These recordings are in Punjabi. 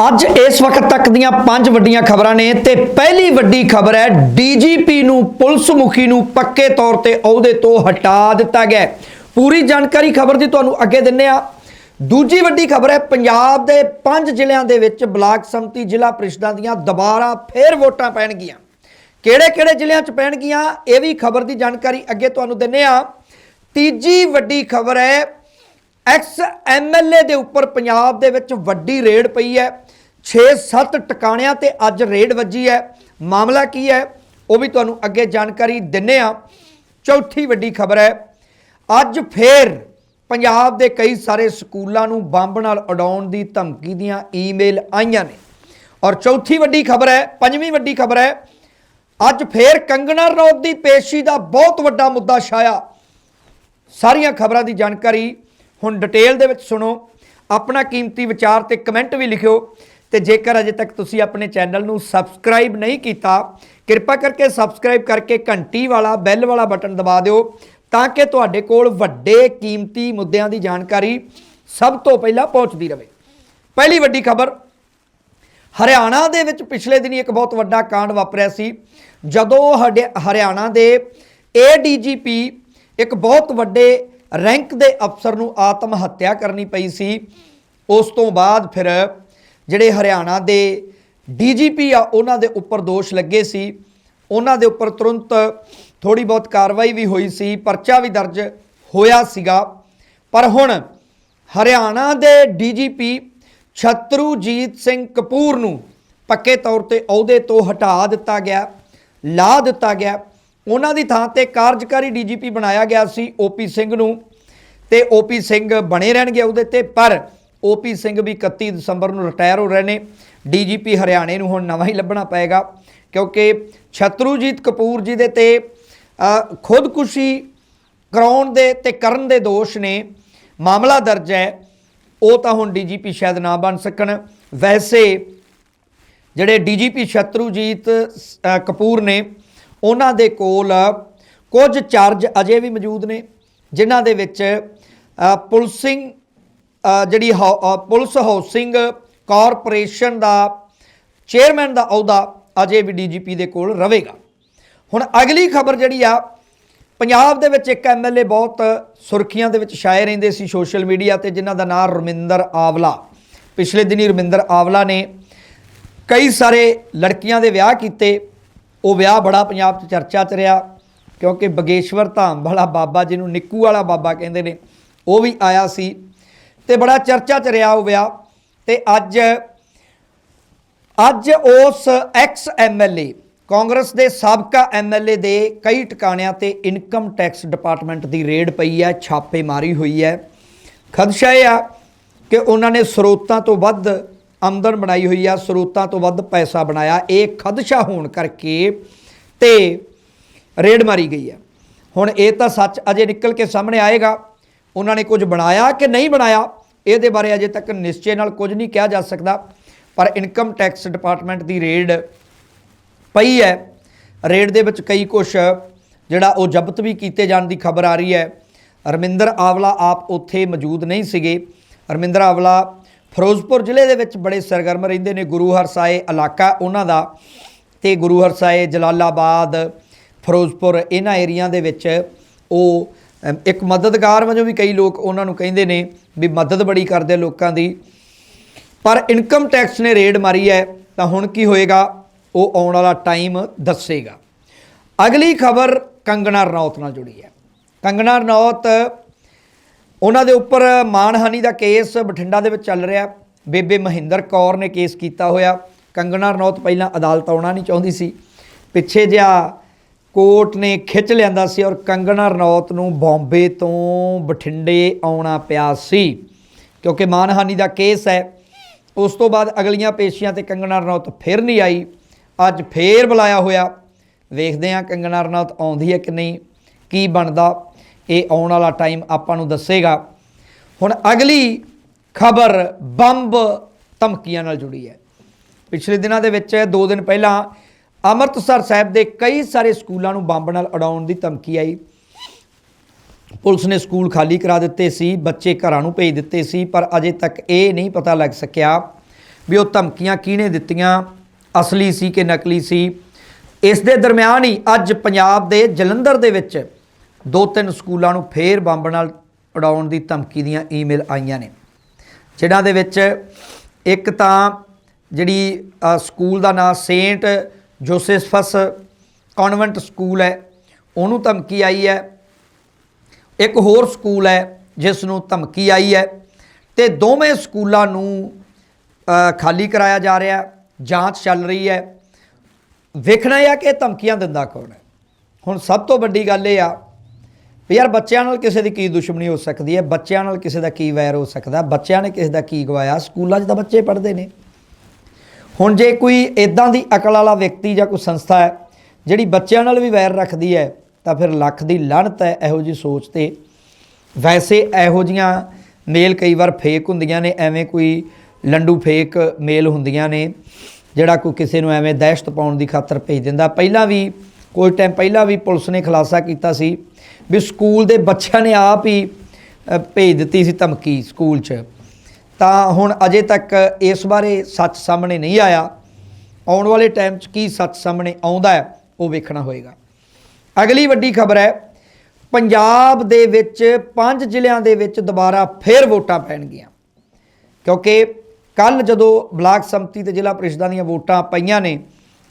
ਅੱਜ ਇਸ ਵਕਤ ਤੱਕ ਦੀਆਂ ਪੰਜ ਵੱਡੀਆਂ ਖਬਰਾਂ ਨੇ ਤੇ ਪਹਿਲੀ ਵੱਡੀ ਖਬਰ ਹੈ, ਡੀਜੀਪੀ ਨੂੰ ਪੁਲਿਸ ਮੁਖੀ ਨੂੰ ਪੱਕੇ ਤੌਰ ਤੇ ਅਹੁਦੇ ਤੋਂ ਹਟਾ ਦਿੱਤਾ ਗਿਆ ਪੂਰੀ ਜਾਣਕਾਰੀ ਖਬਰ ਦੀ ਤੁਹਾਨੂੰ ਅੱਗੇ ਦਿੰਨੇ ਆ ਦੂਜੀ ਵੱਡੀ ਖਬਰ ਹੈ, ਪੰਜਾਬ ਦੇ ਪੰਜ ਜ਼ਿਲ੍ਹਿਆਂ ਦੇ ਵਿੱਚ ਬਲਾਕ ਸੰਮਤੀ ਜ਼ਿਲ੍ਹਾ ਪ੍ਰੀਸ਼ਦਾਂ ਦੀਆਂ ਦੁਬਾਰਾ ਫੇਰ ਵੋਟਾਂ ਪੈਣਗੀਆਂ। ਕਿਹੜੇ-ਕਿਹੜੇ ਜ਼ਿਲ੍ਹਿਆਂ 'ਚ ਪੈਣਗੀਆਂ, ਇਹ ਵੀ ਖਬਰ ਦੀ ਜਾਣਕਾਰੀ ਅੱਗੇ ਤੁਹਾਨੂੰ ਦਿੰਨੇ ਆ ਤੀਜੀ ਵੱਡੀ ਖਬਰ ਹੈ ਐਕਸ ਐਮਐਲਏ ਦੇ ਉੱਪਰ ਪੰਜਾਬ ਦੇ ਵਿੱਚ ਵੱਡੀ ਰੇਡ ਪਈ ਹੈ। 6-7 ਟਿਕਾਣਿਆਂ ਤੇ ਅੱਜ ਰੇਡ ਵੱਜੀ ਹੈ। ਮਾਮਲਾ ਕੀ ਹੈ? ਉਹ ਵੀ ਤੁਹਾਨੂੰ ਅੱਗੇ ਜਾਣਕਾਰੀ ਦਿੰਨੇ ਆ ਚੌਥੀ ਵੱਡੀ ਖਬਰ ਹੈ। ਅੱਜ ਫੇਰ ਪੰਜਾਬ ਦੇ ਕਈ ਸਾਰੇ ਸਕੂਲਾਂ ਨੂੰ ਬੰਬ ਨਾਲ ਉਡਾਉਣ ਦੀ ਧਮਕੀ ਦੀਆਂ ਈਮੇਲ ਆਈਆਂ ਨੇ। ਔਰ ਚੌਥੀ ਵੱਡੀ ਖਬਰ ਹੈ, ਪੰਜਵੀਂ ਵੱਡੀ ਖਬਰ ਹੈ, ਅੱਜ ਫੇਰ ਕੰਗਣਾ ਰਣੌਤ ਦੀ ਪੇਸ਼ੀ ਦਾ ਬਹੁਤ ਵੱਡਾ ਮੁੱਦਾ ਛਾਇਆ। ਸਾਰੀਆਂ ਖਬਰਾਂ ਦੀ ਜਾਣਕਾਰੀ ਹੁਣ ਡਿਟੇਲ ਦੇ ਵਿੱਚ ਸੁਣੋ। ਆਪਣਾ ਕੀਮਤੀ ਵਿਚਾਰ ਤੇ ਕਮੈਂਟ ਵੀ ਲਿਖਿਓ। ਤੇ ਜੇਕਰ ਅਜੇ ਤੱਕ ਤੁਸੀਂ ਆਪਣੇ ਚੈਨਲ ਨੂੰ ਸਬਸਕ੍ਰਾਈਬ ਨਹੀਂ ਕੀਤਾ, ਕਿਰਪਾ ਕਰਕੇ ਸਬਸਕ੍ਰਾਈਬ ਕਰਕੇ ਘੰਟੀ ਵਾਲਾ, ਬੈਲ ਵਾਲਾ ਬਟਨ ਦਬਾ ਦਿਓ ਤਾਂ ਕਿ ਤੁਹਾਡੇ ਕੋਲ ਵੱਡੇ ਕੀਮਤੀ ਮੁੱਦਿਆਂ ਦੀ ਜਾਣਕਾਰੀ ਸਭ ਤੋਂ ਪਹਿਲਾਂ ਪਹੁੰਚਦੀ ਰਹੇ। ਪਹਿਲੀ ਵੱਡੀ ਖਬਰ, ਹਰਿਆਣਾ ਦੇ ਵਿੱਚ ਪਿਛਲੇ ਦਿਨੀ ਇੱਕ ਬਹੁਤ ਵੱਡਾ ਕਾਂਡ ਵਾਪਰਿਆ ਸੀ, ਜਦੋਂ ਹਡੇ- ਹਰਿਆਣਾ ਦੇ ਏਡੀਜੀਪੀ ਇੱਕ ਬਹੁਤ ਵੱਡੇ ਰੈਂਕ ਦੇ ਅਫਸਰ ਨੂੰ ਆਤਮ ਹੱਤਿਆ ਕਰਨੀ ਪਈ ਸੀ। ਉਸ ਤੋਂ ਬਾਅਦ ਫਿਰ ਜਿਹੜੇ ਹਰਿਆਣਾ ਦੇ ਡੀਜੀਪੀ ਆ, ਉਹਨਾਂ ਦੇ ਉੱਪਰ ਦੋਸ਼ ਲੱਗੇ ਸੀ। ਉਹਨਾਂ ਦੇ ਉੱਪਰ ਤੁਰੰਤ ਥੋੜੀ ਬਹੁਤ ਕਾਰਵਾਈ ਵੀ ਹੋਈ ਸੀ, ਪਰਚਾ ਵੀ ਦਰਜ ਹੋਇਆ ਸੀਗਾ। ਪਰ ਹੁਣ ਹਰਿਆਣਾ ਦੇ ਡੀਜੀਪੀ ਛਤਰੂਜੀਤ ਸਿੰਘ ਕਪੂਰ ਨੂੰ ਪੱਕੇ ਤੌਰ ਤੇ ਅਹੁਦੇ ਤੋਂ ਹਟਾ ਦਿੱਤਾ ਗਿਆ, ਲਾ ਦਿੱਤਾ ਗਿਆ। ਉਹਨਾਂ ਦੀ ਥਾਂ ਤੇ ਕਾਰਜਕਾਰੀ ਡੀਜੀਪੀ ਬਣਾਇਆ ਗਿਆ ਸੀ ਓਪੀ ਸਿੰਘ ਨੂੰ ਤੇ ਓਪੀ ਸਿੰਘ ਬਣੇ ਰਹਿਣਗੇ ਉਹਦੇ ਤੇ। ਪਰ ਓਪੀ ਸਿੰਘ ਵੀ 31 ਦਸੰਬਰ ਨੂੰ ਰਿਟਾਇਰ ਹੋ ਰਹੇ ਨੇ। ਡੀਜੀਪੀ ਹਰਿਆਣੇ ਨੂੰ ਹੁਣ ਨਵਾਂ ਹੀ ਲੱਭਣਾ ਪਏਗਾ ਕਿਉਂਕਿ ਛਤਰੂਜੀਤ ਕਪੂਰ ਜੀ ਦੇ ਤੇ ਖੁਦਕੁਸ਼ੀ ਕਰਾਉਣ ਦੇ ਤੇ ਕਰਨ ਦੇ ਦੋਸ਼ ਨੇ। ਮਾਮਲਾ ਦਰਜ ਹੈ ਉਹ ਤਾਂ ਹੁਣ ਡੀਜੀਪੀ ਸ਼ਾਇਦ ਨਾ ਬਣ ਸਕਣ। ਵੈਸੇ ਜਿਹੜੇ ਡੀਜੀਪੀ ਸ਼ਤਰੂਜੀਤ ਅ, ਕਪੂਰ ਨੇ ਉਹਨਾਂ ਦੇ ਕੋਲ ਕੁਝ ਚਾਰਜ ਅਜੇ ਵੀ ਮੌਜੂਦ ਨੇ ਜਿਨ੍ਹਾਂ ਦੇ ਵਿੱਚ ਪੁਲਿਸਿੰਗ ਜਿਹੜੀ ਹਾਊ- ਪੁਲਿਸ ਹਾਊਸਿੰਗ ਕਾਰਪੋਰੇਸ਼ਨ ਦਾ ਚੇਅਰਮੈਨ ਦਾ ਅਹੁਦਾ ਅਜੇ ਵੀ ਡੀਜੀਪੀ ਦੇ ਕੋਲ ਰਹੇਗਾ। ਹੁਣ ਅਗਲੀ ਖਬਰ ਜਿਹੜੀ ਆ, ਪੰਜਾਬ ਦੇ ਵਿੱਚ ਇੱਕ ਐਮਐਲਏ ਬਹੁਤ ਸੁਰਖੀਆਂ ਦੇ ਵਿੱਚ ਛਾਏ ਰਹਿੰਦੇ ਸੀ ਸੋਸ਼ਲ ਮੀਡੀਆ ਤੇ, ਜਿਨ੍ਹਾਂ ਦਾ ਨਾਮ ਰਮਿੰਦਰ ਆਵਲਾ। ਪਿਛਲੇ ਦਿਨੀ ਰਮਿੰਦਰ ਆਵਲਾ ਨੇ ਕਈ ਸਾਰੇ ਲੜਕੀਆਂ ਦੇ ਵਿਆਹ ਕੀਤੇ। ਉਹ ਵਿਆਹ ਬੜਾ ਪੰਜਾਬ 'ਚ ਚਰਚਾ 'ਚ ਰਿਹਾ, ਕਿਉਂਕਿ ਬਗੇਸ਼ਵਰ ਧਾਮ ਵਾਲਾ ਬਾਬਾ ਜਿਹਨੂੰ ਨਿੱਕੂ ਵਾਲਾ ਬਾਬਾ ਕਹਿੰਦੇ ਨੇ, ਉਹ ਵੀ ਆਇਆ ਸੀ। ਤੇ ਬੜਾ ਚਰਚਾ 'ਚ ਰਿਹਾ ਉਹ ਵਿਆਹ ਤੇ ਅੱਜ ਅੱਜ ਉਸ ਐਕਸ ਐਮਐਲਏ ਕਾਂਗਰਸ ਦੇ ਸਾਬਕਾ ਐਮਐਲਏ ਦੇ ਕਈ ਟਿਕਾਣਿਆਂ ਤੇ ਇਨਕਮ ਟੈਕਸ ਡਿਪਾਰਟਮੈਂਟ ਦੀ ਰੇਡ ਪਈ ਹੈ ਛਾਪੇ ਮਾਰੀ ਹੋਈ ਹੈ। ਖਦਸ਼ਾ ਇਹ ਆ ਕਿ ਉਹਨਾਂ ਨੇ ਸਰੋਤਾਂ ਤੋਂ ਵੱਧ ਆਮਦਨ ਬਣਾਈ ਹੋਈ ਆ, ਸਰੋਤਾਂ ਤੋਂ ਵੱਧ ਪੈਸਾ ਬਣਾਇਆ। ਇਹ ਖਦਸ਼ਾ ਹੋਣ ਕਰਕੇ ਤੇ ਰੇਡ ਮਾਰੀ ਗਈ ਹੈ। ਹੁਣ ਇਹ ਤਾਂ ਸੱਚ ਅਜੇ ਨਿਕਲ ਕੇ ਸਾਹਮਣੇ ਆਏਗਾ। ਉਹਨਾਂ ਨੇ ਕੁਝ ਬਣਾਇਆ ਕਿ ਨਹੀਂ ਬਣਾਇਆ? ਇਹਦੇ ਬਾਰੇ ਅਜੇ ਤੱਕ ਨਿਸ਼ਚੇ ਨਾਲ ਕੁਝ ਨਹੀਂ ਕਿਹਾ ਜਾ ਸਕਦਾ। ਪਰ ਇਨਕਮ ਟੈਕਸ ਡਿਪਾਰਟਮੈਂਟ ਦੀ ਰੇਡ ਪਈ ਹੈ। ਰੇਡ ਦੇ ਵਿੱਚ ਕਈ ਕੁਝ ਜਿਹੜਾ ਉਹ ਜ਼ਬਤ ਵੀ ਕੀਤੇ ਜਾਣ ਦੀ ਖਬਰ ਆ ਰਹੀ ਹੈ। ਰਮਿੰਦਰ ਆਵਲਾ ਆਪ ਉੱਥੇ ਮੌਜੂਦ ਨਹੀਂ ਸੀਗੇ। ਰਮਿੰਦਰ ਆਵਲਾ ਫਿਰੋਜ਼ਪੁਰ ਜ਼ਿਲ੍ਹੇ ਦੇ ਵਿੱਚ ਬੜੇ ਸਰਗਰਮ ਰਹਿੰਦੇ ਨੇ। ਗੁਰੂ ਹਰਸਾਏ ਇਲਾਕਾ ਉਹਨਾਂ ਦਾ ਤੇ ਗੁਰੂ ਹਰਸਾਏ ਜਲਾਲਾਬਾਦ, ਫਿਰੋਜ਼ਪੁਰ ਇਹਨਾਂ ਏਰੀਆ ਦੇ ਵਿੱਚ ਉਹ ਇੱਕ ਮਦਦਗਾਰ ਵਜੋਂ ਵੀ ਕਈ ਲੋਕ ਉਹਨਾਂ ਨੂੰ ਕਹਿੰਦੇ ਨੇ ਵੀ ਮਦਦ ਬੜੀ ਕਰਦੇ ਲੋਕਾਂ ਦੀ। ਪਰ ਇਨਕਮ ਟੈਕਸ ਨੇ ਰੇਡ ਮਾਰੀ ਹੈ, ਤਾਂ ਹੁਣ ਕੀ ਹੋਏਗਾ? ਉਹ ਆਉਣ ਵਾਲਾ ਟਾਈਮ ਦੱਸੇਗਾ। ਅਗਲੀ ਖਬਰ ਕੰਗਣਾ ਰਣੌਤ ਨਾਲ ਜੁੜੀ ਹੈ। ਕੰਗਣਾ ਰਣੌਤ, ਉਹਨਾਂ ਦੇ ਉੱਪਰ ਮਾਨਹਾਨੀ ਦਾ ਕੇਸ ਬਠਿੰਡਾ ਦੇ ਵਿੱਚ ਚੱਲ ਰਿਹਾ। ਬੇਬੇ ਮਹਿੰਦਰ ਕੌਰ ਨੇ ਕੇਸ ਕੀਤਾ ਹੋਇਆ। ਕੰਗਣਾ ਰਣੌਤ ਪਹਿਲਾਂ ਅਦਾਲਤ ਆਉਣਾ ਨਹੀਂ ਚਾਹੁੰਦੀ ਸੀ। ਪਿੱਛੇ ਜਿਹਾ ਕੋਰਟ ਨੇ ਖਿੱਚ ਲਿਆਂਦਾ ਸੀ ਔਰ ਕੰਗਣਾ ਰਣੌਤ ਨੂੰ ਬੰਬੇ ਤੋਂ ਬਠਿੰਡੇ ਆਉਣਾ ਪਿਆ ਸੀ। ਕਿਉਂਕਿ ਮਾਨਹਾਨੀ ਦਾ ਕੇਸ ਹੈ, ਉਸ ਤੋਂ ਬਾਅਦ ਅਗਲੀਆਂ ਪੇਸ਼ੀਆਂ ਤੇ ਕੰਗਣਾ ਰਣੌਤ ਫਿਰ ਨਹੀਂ ਆਈ। ਅੱਜ ਫੇਰ ਬੁਲਾਇਆ ਹੋਇਆ। ਵੇਖਦੇ ਹਾਂ ਕੰਗਣਾ ਰਣੌਤ ਆਉਂਦੀ ਹੈ ਕਿ ਨਹੀਂ, ਕੀ ਬਣਦਾ, ਇਹ ਆਉਣ ਵਾਲਾ ਟਾਈਮ ਆਪਾਂ ਨੂੰ ਦੱਸੇਗਾ। ਹੁਣ ਅਗਲੀ ਖਬਰ ਬੰਬ ਧਮਕੀਆਂ ਨਾਲ ਜੁੜੀ ਹੈ। ਪਿਛਲੇ ਦਿਨਾਂ ਦੇ ਵਿੱਚ 2 ਦਿਨ ਪਹਿਲਾਂ ਅੰਮ੍ਰਿਤਸਰ ਸਾਹਿਬ ਦੇ ਕਈ ਸਾਰੇ ਸਕੂਲਾਂ ਨੂੰ ਬੰਬ ਨਾਲ ਉਡਾਉਣ ਦੀ ਧਮਕੀ ਆਈ। ਪੁਲਿਸ ਨੇ ਸਕੂਲ ਖਾਲੀ ਕਰਾ ਦਿੱਤੇ ਸੀ, ਬੱਚੇ ਘਰਾਂ ਨੂੰ ਭੇਜ ਦਿੱਤੇ ਸੀ, ਪਰ ਅਜੇ ਤੱਕ ਇਹ ਨਹੀਂ ਪਤਾ ਲੱਗ ਸਕਿਆ ਵੀ ਉਹ ਧਮਕੀਆਂ ਕਿਹਨੇ ਦਿੱਤੀਆਂ, ਅਸਲੀ ਸੀ ਕਿ ਨਕਲੀ ਸੀ। ਇਸ ਦੇ ਦਰਮਿਆਨ ਹੀ ਅੱਜ ਪੰਜਾਬ ਦੇ ਜਲੰਧਰ ਦੇ ਵਿੱਚ ਦੋ ਤਿੰਨ ਸਕੂਲਾਂ ਨੂੰ ਫੇਰ ਬੰਬ ਨਾਲ ਉਡਾਉਣ ਦੀ ਧਮਕੀ ਦੀਆਂ ਈਮੇਲ ਆਈਆਂ ਨੇ। ਜਿਨ੍ਹਾਂ ਦੇ ਵਿੱਚ ਇੱਕ ਤਾਂ ਜਿਹੜੀ ਸਕੂਲ ਦਾ ਨਾਮ ਸੇਂਟ ਜੋਸੇਫਸ ਕਨਵੈਂਟ ਸਕੂਲ ਹੈ, ਉਹਨੂੰ ਧਮਕੀ ਆਈ ਹੈ। ਇੱਕ ਹੋਰ ਸਕੂਲ ਹੈ ਜਿਸ ਨੂੰ ਧਮਕੀ ਆਈ ਹੈ ਤੇ ਦੋਵੇਂ ਸਕੂਲਾਂ ਨੂੰ ਖਾਲੀ ਕਰਾਇਆ ਜਾ ਰਿਹਾ ਜਾਂਚ ਚੱਲ ਰਹੀ ਹੈ। ਵੇਖਣਾ ਇਹ ਆ ਕਿ ਧਮਕੀਆਂ ਦਿੰਦਾ ਕੌਣ ਹੈ। ਹੁਣ ਸਭ ਤੋਂ ਵੱਡੀ ਗੱਲ ਇਹ ਆ ਵੀ ਯਾਰ ਬੱਚਿਆਂ ਨਾਲ ਕਿਸੇ ਦੀ ਕੀ ਦੁਸ਼ਮਣੀ ਹੋ ਸਕਦੀ ਹੈ, ਬੱਚਿਆਂ ਨਾਲ ਕਿਸੇ ਦਾ ਕੀ ਵੈਰ ਹੋ ਸਕਦਾ, ਬੱਚਿਆਂ ਨੇ ਕਿਸੇ ਦਾ ਕੀ ਗਵਾਇਆ, ਸਕੂਲਾਂ 'ਚ ਤਾਂ ਬੱਚੇ ਪੜ੍ਹਦੇ ਨੇ। ਹੁਣ ਜੇ ਕੋਈ ਇਦਾਂ ਦੀ ਅਕਲ ਵਾਲਾ ਵਿਅਕਤੀ ਜਾਂ ਕੋਈ ਸੰਸਥਾ ਹੈ, ਜਿਹੜੀ ਬੱਚਿਆਂ ਨਾਲ ਵੀ ਵੈਰ ਰੱਖਦੀ ਹੈ, ਤਾਂ ਫਿਰ ਲੱਖ ਦੀ ਲੜਤ ਹੈ ਇਹੋ ਜੀ ਸੋਚ ਤੇ। ਵੈਸੇ ਇਹੋ ਜੀਆਂ ਮੇਲ ਕਈ ਵਾਰ ਫੇਕ ਹੁੰਦੀਆਂ ਨੇ, ਐਵੇਂ ਕੋਈ ਲੰਡੂ ਫੇਕ ਮੇਲ ਹੁੰਦੀਆਂ ਨੇ, ਜਿਹੜਾ ਕੋਈ ਕਿਸੇ ਨੂੰ ਐਵੇਂ ਦਹਿਸ਼ਤ ਪਾਉਣ ਦੀ ਖਾਤਰ ਭੇਜ ਦਿੰਦਾ। ਪਹਿਲਾਂ ਵੀ ਕੋਈ ਟਾਈਮ ਪਹਿਲਾਂ ਵੀ ਪੁਲਿਸ ਨੇ ਖੁਲਾਸਾ ਕੀਤਾ ਸੀ ਵੀ ਸਕੂਲ ਦੇ ਬੱਚਿਆਂ ਨੇ ਆਪ ਹੀ ਭੇਜ ਦਿੱਤੀ ਸੀ ਧਮਕੀ ਸਕੂਲ 'ਚ। ਤਾਂ ਹੁਣ ਅਜੇ ਤੱਕ ਇਸ ਬਾਰੇ ਸੱਚ ਸਾਹਮਣੇ ਨਹੀਂ ਆਇਆ। ਆਉਣ ਵਾਲੇ ਟਾਈਮ 'ਚ ਕੀ ਸੱਚ ਸਾਹਮਣੇ ਆਉਂਦਾ ਹੈ, ਉਹ ਵੇਖਣਾ ਹੋਏਗਾ। ਅਗਲੀ ਵੱਡੀ ਖਬਰ ਹੈ, ਪੰਜਾਬ ਦੇ ਵਿੱਚ ਪੰਜ ਜ਼ਿਲ੍ਹਿਆਂ ਦੇ ਵਿੱਚ ਦੁਬਾਰਾ ਫੇਰ ਵੋਟਾਂ ਪੈਣਗੀਆਂ। ਕਿਉਂਕਿ ਕੱਲ ਜਦੋਂ ਬਲਾਕ ਸੰਮਤੀ ਤੇ ਜ਼ਿਲ੍ਹਾ ਪ੍ਰੀਸ਼ਦਾਂ ਦੀਆਂ ਵੋਟਾਂ ਪਈਆਂ ਨੇ,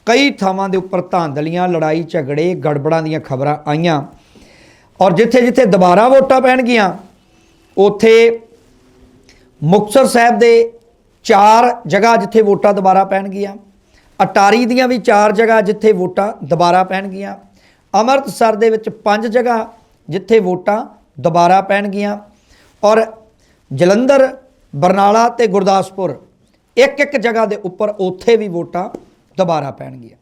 ਕਈ ਥਾਵਾਂ ਦੇ ਉੱਪਰ ਧਾਂਦਲੀਆਂ, ਲੜਾਈ, ਝਗੜੇ, ਗੜਬੜਾਂ ਦੀਆਂ ਖਬਰਾਂ ਆਈਆਂ। ਔਰ ਜਿੱਥੇ ਜਿੱਥੇ ਦੁਬਾਰਾ ਵੋਟਾਂ ਪੈਣਗੀਆਂ, ਉੱਥੇ ਮੁਕਤਸਰ ਸਾਹਿਬ ਦੇ ਚਾਰ ਜਗ੍ਹਾ ਜਿੱਥੇ ਵੋਟਾਂ ਦੁਬਾਰਾ ਪੈਣਗੀਆਂ, ਅਟਾਰੀ ਦੀਆਂ ਵੀ ਚਾਰ ਜਗ੍ਹਾ ਜਿੱਥੇ ਵੋਟਾਂ ਦੁਬਾਰਾ ਪੈਣਗੀਆਂ, ਅੰਮ੍ਰਿਤਸਰ ਦੇ ਵਿੱਚ ਪੰਜ ਜਗ੍ਹਾ ਜਿੱਥੇ ਵੋਟਾਂ ਦੁਬਾਰਾ ਪੈਣਗੀਆਂ ਔਰ ਜਲੰਧਰ, ਬਰਨਾਲਾ ਤੇ ਗੁਰਦਾਸਪੁਰ ਇੱਕ ਇੱਕ ਜਗ੍ਹਾ ਦੇ ਉੱਪਰ ਉੱਥੇ ਵੀ ਵੋਟਾਂ ਦੁਬਾਰਾ ਪੈਣਗੀਆਂ।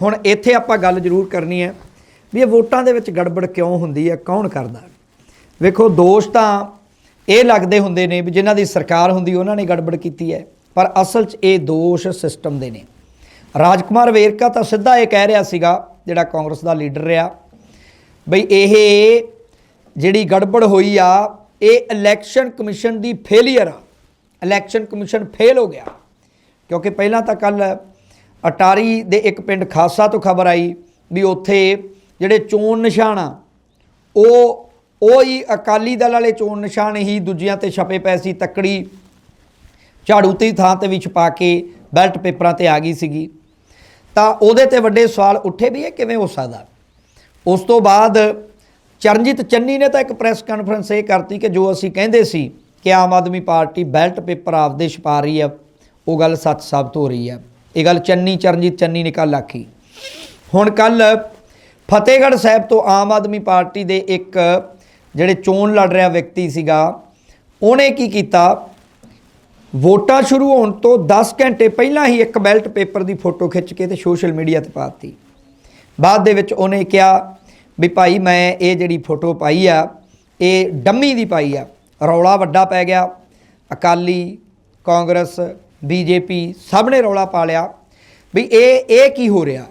ਹੁਣ ਇੱਥੇ ਆਪਾਂ ਗੱਲ ਜ਼ਰੂਰ ਕਰਨੀ ਹੈ ਵੀ ਇਹ ਵੋਟਾਂ ਦੇ ਵਿੱਚ ਗੜਬੜ ਕਿਉਂ ਹੁੰਦੀ ਹੈ, ਕੌਣ ਕਰਦਾ? ਵੇਖੋ ਦੋਸ਼ ਤਾਂ ਇਹ ਲੱਗਦੇ ਹੁੰਦੇ ਨੇ ਵੀ ਜਿਨ੍ਹਾਂ ਦੀ ਸਰਕਾਰ ਹੁੰਦੀ, ਉਹਨਾਂ ਨੇ ਗੜਬੜ ਕੀਤੀ ਹੈ। ਪਰ ਅਸਲ 'ਚ ਇਹ ਦੋਸ਼ ਸਿਸਟਮ ਦੇ ਨੇ। ਰਾਜਕੁਮਾਰ ਵੇਰਕਾ ਤਾਂ ਸਿੱਧਾ ਇਹ ਕਹਿ ਰਿਹਾ ਸੀਗਾ, ਜਿਹੜਾ ਕਾਂਗਰਸ ਦਾ ਲੀਡਰ ਰਿਹਾ, ਬਈ ਇਹ ਜਿਹੜੀ ਗੜਬੜ ਹੋਈ ਆ, ਇਹ ਇਲੈਕਸ਼ਨ ਕਮਿਸ਼ਨ ਦੀ ਫੇਲਿਅਰ ਆ। ਇਲੈਕਸ਼ਨ ਕਮਿਸ਼ਨ ਫੇਲ ਹੋ ਗਿਆ। ਕਿਉਂਕਿ ਪਹਿਲਾਂ ਤਾਂ ਕੱਲ ਅਟਾਰੀ ਦੇ ਇੱਕ ਪਿੰਡ ਖਾਸਾ ਤੋਂ ਖਬਰ ਆਈ ਵੀ ਉੱਥੇ ਜਿਹੜੇ ਚੋਣ ਨਿਸ਼ਾਨ ਆ, ਉਹ ਉਹ ਹੀ ਅਕਾਲੀ ਦਲ ਵਾਲੇ ਚੋਣ ਨਿਸ਼ਾਨ ਹੀ ਦੂਜਿਆਂ ਤੇ ਛਪੇ ਪਏ ਸੀ। ਤੱਕੜੀ ਝਾੜੂ ਤੇ ਥਾਂ ਤੇ ਵੀ ਛਪਾ ਕੇ ਬੈਲਟ ਪੇਪਰਾਂ ਤੇ ਆ ਗਈ ਸੀਗੀ। ਤਾਂ ਉਹਦੇ ਤੇ ਵੱਡੇ ਸਵਾਲ ਉੱਠੇ ਵੀ ਇਹ ਕਿਵੇਂ ਹੋ ਸਕਦਾ? ਉਸ ਤੋਂ ਬਾਅਦ ਚਰਨਜੀਤ ਚੰਨੀ ਨੇ ਤਾਂ ਇੱਕ ਪ੍ਰੈਸ ਕਾਨਫਰੰਸ ਇਹ ਕਰਤੀ ਕਿ ਜੋ ਅਸੀਂ ਕਹਿੰਦੇ ਸੀ ਕਿ Aam Aadmi party ballot paper ਆਪਦੇ ਛਪਾ ਰਹੀ ਹੈ, ਉਹ ਗੱਲ ਸੱਚ ਸਾਬਤ ਹੋ ਰਹੀ ਹੈ। ਇਹ ਗੱਲ ਚੰਨੀ, ਚਰਨਜੀਤ ਚੰਨੀ ਨੇ ਕੱਲ ਆਖੀ। ਹੁਣ ਕੱਲ ਫਤਿਹਗੜ੍ਹ ਸਾਹਿਬ ਤੋਂ ਆਮ ਆਦਮੀ ਪਾਰਟੀ ਦੇ ਇੱਕ ਜਿਹੜੇ ਚੋਣ ਲੜ ਰਿਹਾ ਵਿਅਕਤੀ ਸੀਗਾ, ਉਹਨੇ ਕੀ ਕੀਤਾ? ਵੋਟਾਂ ਸ਼ੁਰੂ ਹੋਣ ਤੋਂ 10 ਘੰਟੇ ਪਹਿਲਾਂ ਹੀ ਇੱਕ ਬੈਲਟ ਪੇਪਰ ਦੀ ਫੋਟੋ ਖਿੱਚ ਕੇ ਤੇ ਸੋਸ਼ਲ ਮੀਡੀਆ ਤੇ ਪਾਤੀ ਬਾਅਦ ਦੇ ਵਿੱਚ ਉਹਨੇ ਕਿਹਾ ਵੀ ਭਾਈ ਮੈਂ ਇਹ ਜਿਹੜੀ ਫੋਟੋ ਪਾਈ ਆ, ਇਹ ਡੰਮੀ ਦੀ ਪਾਈ ਆ, ਰੌਲਾ ਵੱਡਾ ਪੈ ਗਿਆ। ਅਕਾਲੀ ਕਾਂਗਰਸ, ਬੀਜੇਪੀ ਸਭ ਨੇ ਰੌਲਾ ਪਾ ਲਿਆ ਵੀ ਇਹ ਇਹ ਕੀ ਹੋ ਰਿਹਾ?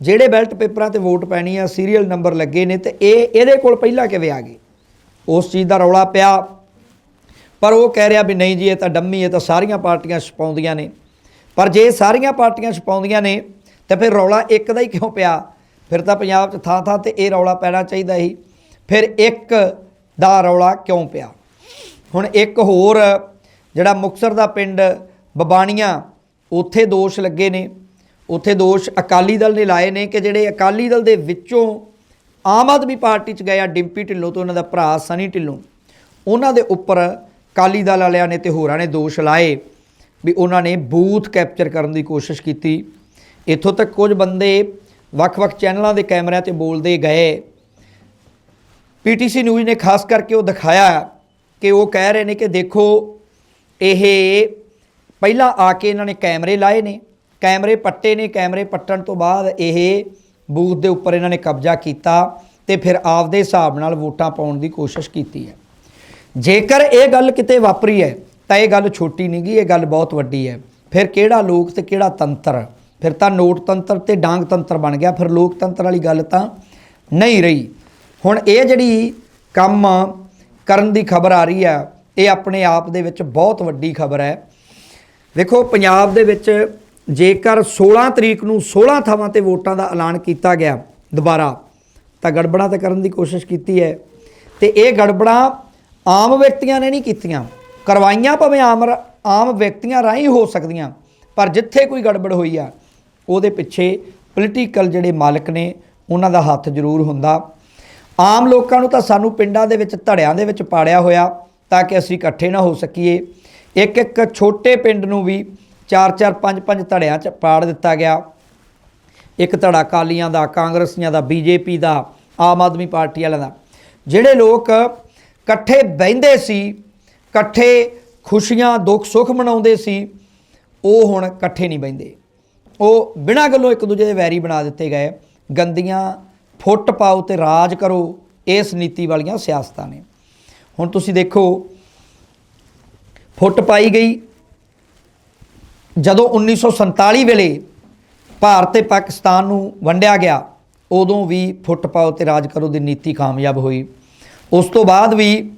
ਜਿਹੜੇ ਬੈਲਟ ਪੇਪਰਾਂ ਤੇ ਵੋਟ ਪੈਣੀ ਆ, ਸੀਰੀਅਲ ਨੰਬਰ ਲੱਗੇ ਨੇ ਤੇ ਇਹ ਇਹਦੇ ਕੋਲ ਪਹਿਲਾਂ ਕਿਵੇਂ ਆ ਗਏ? ਉਸ ਚੀਜ਼ ਦਾ ਰੌਲਾ ਪਿਆ। ਪਰ ਉਹ ਕਹਿ ਰਿਹਾ ਵੀ ਨਹੀਂ ਜੀ, ਇਹ ਤਾਂ ਡੰਮੀ, ਇਹ ਤਾਂ ਸਾਰੀਆਂ ਪਾਰਟੀਆਂ ਛਪਾਉਂਦੀਆਂ ਨੇ। ਪਰ ਜੇ ਸਾਰੀਆਂ ਪਾਰਟੀਆਂ ਛਪਾਉਂਦੀਆਂ ਨੇ, ਤਾਂ ਫਿਰ ਰੌਲਾ ਇੱਕ ਦਾ ਹੀ ਕਿਉਂ ਪਿਆ? ਫਿਰ ਤਾਂ ਪੰਜਾਬ 'ਚ ਥਾਂ ਥਾਂ ਤੇ ਇਹ ਰੌਲਾ ਪੈਣਾ ਚਾਹੀਦਾ ਸੀ। ਫਿਰ ਇੱਕ ਦਾ ਰੌਲਾ ਕਿਉਂ ਪਿਆ? ਹੁਣ ਇੱਕ ਹੋਰ, ਜਿਹੜਾ ਮੁਕਤਸਰ ਦਾ ਪਿੰਡ ਬਬਾਣੀਆਂ ਉੱਥੇ ਦੋਸ਼ ਲੱਗੇ ਨੇ। ਉੱਥੇ ਦੋਸ਼ ਅਕਾਲੀ ਦਲ ਨੇ ਲਾਏ ਨੇ ਕਿ ਜਿਹੜੇ ਅਕਾਲੀ ਦਲ ਦੇ ਵਿੱਚੋਂ ਆਮ ਆਦਮੀ ਪਾਰਟੀ 'ਚ ਗਏ ਆ ਡਿੰਪੀ ਢਿੱਲੋਂ ਤੇ ਉਹਨਾਂ ਦਾ ਭਰਾ ਸਨੀ ਢਿੱਲੋਂ। ਉਹਨਾਂ ਦੇ ਉੱਪਰ ਅਕਾਲੀ ਦਲ ਵਾਲਿਆਂ ਨੇ ਤੇ ਹੋਰਾਂ ਨੇ ਦੋਸ਼ ਲਾਏ ਵੀ ਉਹਨਾਂ ਨੇ ਬੂਥ ਕੈਪਚਰ ਕਰਨ ਦੀ ਕੋਸ਼ਿਸ਼ ਕੀਤੀ। ਇੱਥੋਂ ਤੱਕ ਕੁਝ ਬੰਦੇ ਵੱਖ-ਵੱਖ ਚੈਨਲਾਂ ਦੇ ਕੈਮਰਿਆਂ ਤੇ ਬੋਲਦੇ ਗਏ। ਪੀਟੀਸੀ ਨਿਊਜ਼ ਨੇ ਖਾਸ ਕਰਕੇ ਉਹ ਦਿਖਾਇਆ ਕਿ ਉਹ ਕਹਿ ਰਹੇ ਨੇ ਕਿ ਦੇਖੋ, ਇਹ ਪਹਿਲਾਂ ਆ ਕੇ ਇਹਨਾਂ ਨੇ ਕੈਮਰੇ ਲਾਏ ਨੇ, ਕੈਮਰੇ ਪੱਟੇ ਨੇ, ਕੈਮਰੇ ਪੱਟਣ ਤੋਂ ਬਾਅਦ ਇਹ ਬੂਥ ਦੇ ਉੱਪਰ ਇਹਨਾਂ ਨੇ ਕਬਜ਼ਾ ਕੀਤਾ ਤੇ ਫਿਰ ਆਪਦੇ ਹਿਸਾਬ ਨਾਲ ਵੋਟਾਂ ਪਾਉਣ ਦੀ ਕੋਸ਼ਿਸ਼ ਕੀਤੀ ਹੈ। ਜੇਕਰ ਇਹ ਗੱਲ ਕਿਤੇ ਵਾਪਰੀ ਹੈ, ਤਾਂ ਇਹ ਗੱਲ ਛੋਟੀ ਨਹੀਂ ਗੀ, ਇਹ ਗੱਲ ਬਹੁਤ ਵੱਡੀ ਹੈ। ਫਿਰ ਕਿਹੜਾ ਲੋਕ ਤੇ ਕਿਹੜਾ ਤੰਤਰ? ਫਿਰ ਤਾਂ ਨੋਟ ਤੰਤਰ ਤੇ ਡਾਂਗ ਤੰਤਰ ਬਣ ਗਿਆ। ਫਿਰ ਲੋਕਤੰਤਰ ਵਾਲੀ ਗੱਲ ਤਾਂ ਨਹੀਂ ਰਹੀ। ਹੁਣ ਇਹ ਜਿਹੜੀ ਕੰਮ ਕਰਨ ਦੀ ਖਬਰ ਆ ਰਹੀ ਹੈ, ਇਹ ਆਪਣੇ ਆਪ ਦੇ ਵਿੱਚ ਬਹੁਤ ਵੱਡੀ ਖਬਰ ਹੈ। ਵੇਖੋ, ਪੰਜਾਬ ਦੇ ਵਿੱਚ ਜੇਕਰ 16 ਤਰੀਕ ਨੂੰ 16 ਥਾਵਾਂ ਤੇ ਵੋਟਾਂ ਦਾ ਐਲਾਨ ਕੀਤਾ ਗਿਆ ਦੁਬਾਰਾ, ਤਾਂ ਗੜਬੜਾਂ ਤਾਂ ਕਰਨ ਦੀ ਕੋਸ਼ਿਸ਼ ਕੀਤੀ ਹੈ। ਤੇ ਇਹ ਗੜਬੜਾਂ ਆਮ ਵਿਅਕਤੀਆਂ ਨੇ ਨਹੀਂ ਕੀਤੀਆਂ। ਕਰਵਾਈਆਂ ਭਾਵੇਂ ਆਮ ਰ- ਆਮ ਵਿਅਕਤੀਆਂ ਰਾਹੀਂ ਹੋ ਸਕਦੀਆਂ, ਪਰ ਜਿੱਥੇ ਕੋਈ ਗੜਬੜ ਹੋਈ ਆ, ਉਹਦੇ ਪਿੱਛੇ ਪੋਲੀਟੀਕਲ ਜਿਹੜੇ ਮਾਲਕ ਨੇ, ਉਹਨਾਂ ਦਾ ਹੱਥ ਜ਼ਰੂਰ ਹੁੰਦਾ। ਆਮ ਲੋਕਾਂ ਨੂੰ ਤਾਂ ਸਾਨੂੰ ਪਿੰਡਾਂ ਦੇ ਵਿੱਚ, ਧੜਿਆਂ ਦੇ ਵਿੱਚ ਪਾੜਿਆ ਹੋਇਆ, ਤਾਂ ਕਿ ਅਸੀਂ ਇਕੱਠੇ ਨਾ ਹੋ ਸਕੀਏ। ਇੱਕ ਇੱਕ ਛੋਟੇ ਪਿੰਡ ਨੂੰ ਵੀ ਚਾਰ ਚਾਰ ਪੰਜ ਪੰਜ ਧੜਿਆਂ 'ਚ ਪਾੜ ਦਿੱਤਾ ਗਿਆ। ਇੱਕ ਧੜਾ ਕਾਲੀਆਂ ਦਾ, ਕਾਂਗਰਸੀਆਂ ਦਾ, ਬੀਜੇਪੀ ਦਾ, ਆਮ ਆਦਮੀ ਪਾਰਟੀ ਵਾਲਿਆਂ ਦਾ। ਜਿਹੜੇ ਲੋਕ ਇਕੱਠੇ ਬਹਿੰਦੇ ਸੀ, ਇਕੱਠੇ ਖੁਸ਼ੀਆਂ, ਦੁੱਖ, ਸੁੱਖ ਮਨਾਉਂਦੇ ਸੀ, ਉਹ ਹੁਣ ਇਕੱਠੇ ਨਹੀਂ ਬਹਿੰਦੇ। ਉਹ ਬਿਨਾਂ ਗੱਲੋਂ ਇੱਕ ਦੂਜੇ ਦੇ ਵੈਰੀ ਬਣਾ ਦਿੱਤੇ ਗਏ। ਗੰਦੀਆਂ ਫੁੱਟ ਪਾਓ ਤੇ ਰਾਜ ਕਰੋ, ਇਸ ਨੀਤੀ ਵਾਲੀਆਂ ਸਿਆਸਤਾਂ ਨੇ। ਹੁਣ ਤੁਸੀਂ ਦੇਖੋ, ਫੁੱਟ ਪਾਈ ਗਈ ਜਦੋਂ 1947 ਵੇਲੇ ਭਾਰਤ ਤੇ ਪਾਕਿਸਤਾਨ ਨੂੰ ਵੰਡਿਆ ਗਿਆ, ਉਦੋਂ ਵੀ ਫੁੱਟ ਪਾਓ ਤੇ ਰਾਜ ਕਰੋ ਦੀ ਨੀਤੀ ਕਾਮਯਾਬ ਹੋਈ। ਉਸ ਤੋਂ ਬਾਅਦ ਵੀ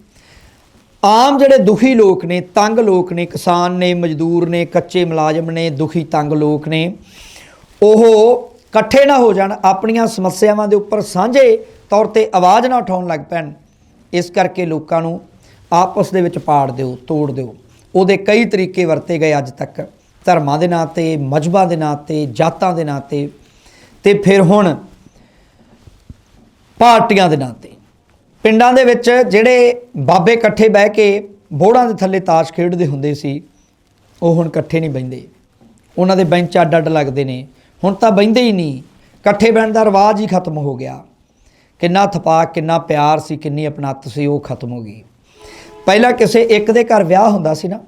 ਆਮ ਜਿਹੜੇ ਦੁਖੀ ਲੋਕ ਨੇ, ਤੰਗ ਲੋਕ ਨੇ, ਕਿਸਾਨ ਨੇ, ਮਜ਼ਦੂਰ ਨੇ, ਕੱਚੇ ਮੁਲਾਜ਼ਮ ਨੇ, ਦੁਖੀ ਤੰਗ ਲੋਕ ਨੇ, ਉਹ ਇਕੱਠੇ ਨਾ ਹੋ ਜਾਣ, ਆਪਣੀਆਂ ਸਮੱਸਿਆਵਾਂ ਦੇ ਉੱਪਰ ਸਾਂਝੇ ਤੌਰ ਤੇ ਆਵਾਜ਼ ਨਾ ਉਠਾਉਣ ਲੱਗ ਪੈਣ, ਇਸ ਕਰਕੇ ਲੋਕਾਂ ਨੂੰ ਆਪਸ ਦੇ ਵਿੱਚ ਪਾੜ ਦਿਓ, ਤੋੜ ਦਿਓ। ਉਹਦੇ ਕਈ ਤਰੀਕੇ ਵਰਤੇ ਗਏ ਅੱਜ ਤੱਕ। ਧਰਮਾਂ ਦੇ ਨਾਂ ਤੇ ਮਜਬਾਂ ਦੇ ਨਾਂ ਤੇ, ਜਾਤਾਂ ਦੇ ਨਾਂ ਤੇ ਤੇ ਫਿਰ ਹੁਣ ਪਾਰਟੀਆਂ ਦੇ ਨਾਂ ਤੇ। ਪਿੰਡਾਂ ਦੇ ਵਿੱਚ ਜਿਹੜੇ ਬਾਬੇ ਇਕੱਠੇ ਬਹਿ ਕੇ ਬੋੜਾਂ ਦੇ ਥੱਲੇ ਤਾਸ਼ ਖੇਡਦੇ ਹੁੰਦੇ ਸੀ, ਉਹ ਹੁਣ ਇਕੱਠੇ ਨਹੀਂ ਬਹਿੰਦੇ। ਉਹਨਾਂ ਦੇ ਬੈਂਚ ਅੱਡ ਅੱਡ ਲੱਗਦੇ ਨੇ। ਹੁਣ ਤਾਂ ਬਹਿੰਦੇ ਹੀ ਨਹੀਂ। ਇਕੱਠੇ ਬਹਿਣ ਦਾ ਰਿਵਾਜ ਹੀ ਖਤਮ ਹੋ ਗਿਆ। ਕਿੰਨਾ ਥਪਾਕ, ਕਿੰਨਾ ਪਿਆਰ ਸੀ, ਕਿੰਨੀ ਅਪਣੱਤ ਸੀ, ਉਹ ਖਤਮ ਹੋ ਗਈ। ਪਹਿਲਾਂ ਕਿਸੇ ਇੱਕ ਦੇ ਘਰ ਵਿਆਹ ਹੁੰਦਾ ਸੀ ਨਾ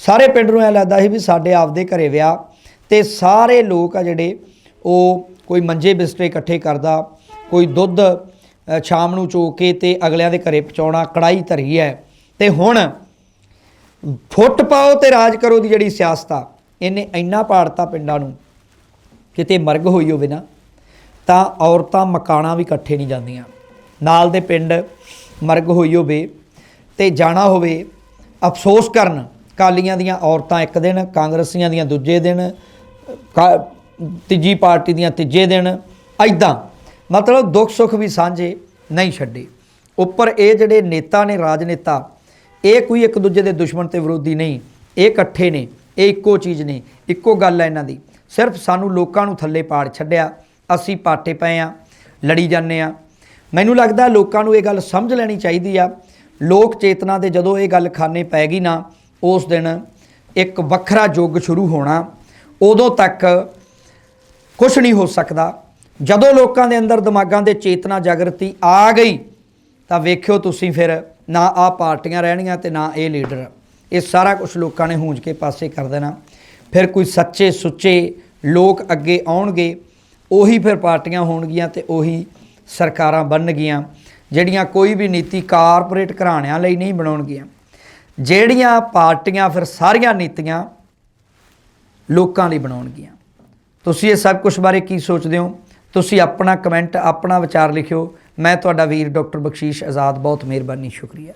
ਸਾਰੇ ਪਿੰਡ ਨੂੰ ਐ ਲੱਗਦਾ ਸੀ ਵੀ ਸਾਡੇ ਆਪਦੇ ਘਰੇ ਵਿਆਹ ਤੇ ਸਾਰੇ ਲੋਕ ਆ ਜਿਹੜੇ ਉਹ ਕੋਈ ਮੰਜੇ ਬਿਸਤਰੇ ਇਕੱਠੇ ਕਰਦਾ, ਕੋਈ ਦੁੱਧ ਸ਼ਾਮ ਨੂੰ ਚੋ ਕੇ ਤੇ ਅਗਲਿਆਂ ਦੇ ਘਰੇ ਪਹੁੰਚਾਉਣਾ ਕੜਾਈ ਧਰੀ ਹੈ। ਤੇ ਹੁਣ ਫੁੱਟ ਪਾਓ ਤੇ ਰਾਜ ਕਰੋ ਦੀ ਜਿਹੜੀ ਸਿਆਸਤ ਆ, ਇਹਨੇ ਇੰਨਾ ਪਾੜਤਾ ਪਿੰਡਾਂ ਨੂੰ, ਕਿਤੇ ਮਰਗ ਹੋਈ ਹੋਵੇ ਨਾ, ਤਾਂ ਔਰਤਾਂ ਮਕਾਨਾਂ ਵੀ ਇਕੱਠੇ ਨਹੀਂ ਜਾਂਦੀਆਂ। ਨਾਲ ਦੇ ਪਿੰਡ ਮਰਗ ਹੋਈ ਹੋਵੇ ਤੇ ਜਾਣਾ ਹੋਵੇ, ਅਫਸੋਸ ਕਰਨ ਕਾਲੀਆਂ ਦੀਆਂ ਔਰਤਾਂ ਇੱਕ ਦਿਨ, ਕਾਂਗਰਸੀਆਂ ਦੀਆਂ ਦੂਜੇ ਦਿਨ, ਕਾ- ਤੀਜੀ ਪਾਰਟੀ ਦੀਆਂ ਤੀਜੇ ਦਿਨ ਐਦਾਂ ਮਤਲਬ ਦੁੱਖ ਸੁੱਖ ਵੀ ਸਾਂਝੇ ਨਹੀਂ ਛੱਡੇ। ਉੱਪਰ ਇਹ ਜਿਹੜੇ ਨੇਤਾ ਨੇ, ਰਾਜਨੇਤਾ, ਇਹ ਕੋਈ ਇੱਕ ਦੂਜੇ ਦੇ ਦੁਸ਼ਮਣ ਤੇ ਵਿਰੋਧੀ ਨਹੀਂ। ਇਹ ਇਕੱਠੇ ਨੇ, ਇਹ ਇੱਕੋ ਚੀਜ਼ ਨੇ, ਇੱਕੋ ਗੱਲ ਹੈ ਇਹਨਾਂ ਦੀ। ਸਿਰਫ ਸਾਨੂੰ ਲੋਕਾਂ ਨੂੰ ਥੱਲੇ ਪਾੜ ਛੱਡਿਆ, ਅਸੀਂ ਪਾਟੇ ਪਏ ਆ, ਲੜੀ ਜਾਂਦੇ ਆ। ਮੈਨੂੰ ਲੱਗਦਾ ਲੋਕਾਂ ਨੂੰ ਇਹ ਗੱਲ ਸਮਝ ਲੈਣੀ ਚਾਹੀਦੀ ਆ। ਲੋਕ ਚੇਤਨਾ ਦੇ ਜਦੋਂ ਇਹ ਗੱਲ ਖਾਨੇ ਪੈ ਗਈ ਨਾ ਉਸ ਦਿਨ ਇੱਕ ਵੱਖਰਾ ਯੁੱਗ ਸ਼ੁਰੂ ਹੋਣਾ, ਉਦੋਂ ਤੱਕ ਕੁਝ ਨਹੀਂ ਹੋ ਸਕਦਾ। ਜਦੋਂ ਲੋਕਾਂ ਦੇ ਅੰਦਰ ਦਿਮਾਗਾਂ ਦੇ ਚੇਤਨਾ ਜਾਗਰਤੀ ਆ ਗਈ, ਤਾਂ ਵੇਖਿਓ ਤੁਸੀਂ ਫਿਰ ਨਾ ਆ ਪਾਰਟੀਆਂ ਰਹਿਣੀਆਂ ਤੇ ਨਾ ਇਹ ਲੀਡਰ। ਇਹ ਸਾਰਾ ਕੁਝ ਲੋਕਾਂ ਨੇ ਹੂੰਜ ਕੇ ਪਾਸੇ ਕਰ ਦੇਣਾ। ਫਿਰ ਕੋਈ ਸੱਚੇ ਸੁੱਚੇ ਲੋਕ ਅੱਗੇ ਆਉਣਗੇ, ਉਹੀ ਫਿਰ ਪਾਰਟੀਆਂ ਹੋਣਗੀਆਂ ਤੇ ਉਹੀ ਸਰਕਾਰਾਂ ਬਣਨਗੀਆਂ, ਜਿਹੜੀਆਂ ਕੋਈ ਵੀ ਨੀਤੀ ਕਾਰਪੋਰੇਟ ਘਰਾਣਿਆਂ ਲਈ ਨਹੀਂ ਬਣਾਉਣਗੀਆਂ। ਜਿਹੜੀਆਂ ਪਾਰਟੀਆਂ ਫਿਰ ਸਾਰੀਆਂ ਨੀਤੀਆਂ ਲੋਕਾਂ ਲਈ ਬਣਾਉਣਗੀਆਂ। ਤੁਸੀਂ ਇਹ ਸਭ ਕੁਝ ਬਾਰੇ ਕੀ ਸੋਚਦੇ ਹੋ? ਤੁਸੀਂ ਆਪਣਾ ਕਮੈਂਟ, ਆਪਣਾ ਵਿਚਾਰ ਲਿਖਿਓ। ਮੈਂ ਤੁਹਾਡਾ ਵੀਰ ਡਾਕਟਰ ਬਖਸ਼ੀਸ਼ ਆਜ਼ਾਦ। ਬਹੁਤ ਮਿਹਰਬਾਨੀ, ਸ਼ੁਕਰੀਆ।